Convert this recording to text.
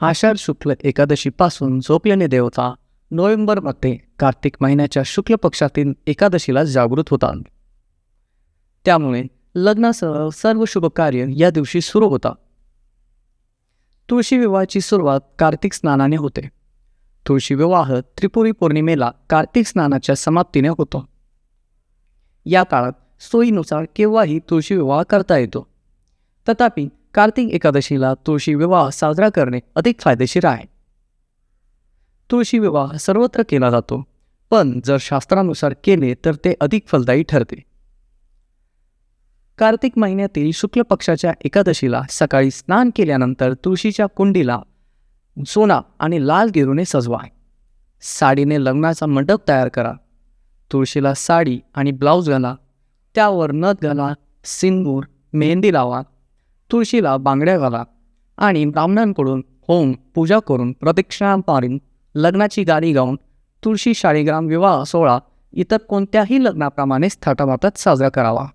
आषाढ शुक्ल एकादशीपासून झोपल्याने देवता नोव्हेंबरमध्ये कार्तिक महिन्याच्या शुक्ल पक्षातील एकादशीला जागृत होतात. त्यामुळे लग्नासह सर्व शुभ कार्य या दिवशी सुरू होतात. तुळशी विवाहाची सुरुवात कार्तिक स्नानाने होते. तुळशी विवाह त्रिपुरी पौर्णिमेला कार्तिक स्नानाच्या समाप्तीने होतो. या काळात सोयीनुसार केव्हाही तुळशी विवाह करता येतो. तथापि कार्तिक एकादशीला तुळशी विवाह साजरा करणे अधिक फायदेशीर आहे. तुळशी विवाह सर्वत्र केला जातो पण जर शास्त्रानुसार केले तर ते अधिक फलदायी ठरते. कार्तिक महिन्यातील शुक्ल पक्षाच्या एकादशीला सकाळी स्नान केल्यानंतर तुळशीच्या कुंडीला सोना आणि लाल गेरूने सजवा. साडीने लग्नाचा मंडप तयार करा. तुळशीला साडी आणि ब्लाऊज घाला. त्यावर नथ घाला सिंदूर मेहंदी लावा. तुळशीला बांगड्या घाला आणि ब्राह्मणांकडून होम पूजा करून प्रदक्षिणा मारून. लग्नाची गाणी गाऊन तुळशी शाळीग्राम विवाह सोहळा इतर कोणत्याही लग्नाप्रमाणेच थाटामाटात साजरा करावा.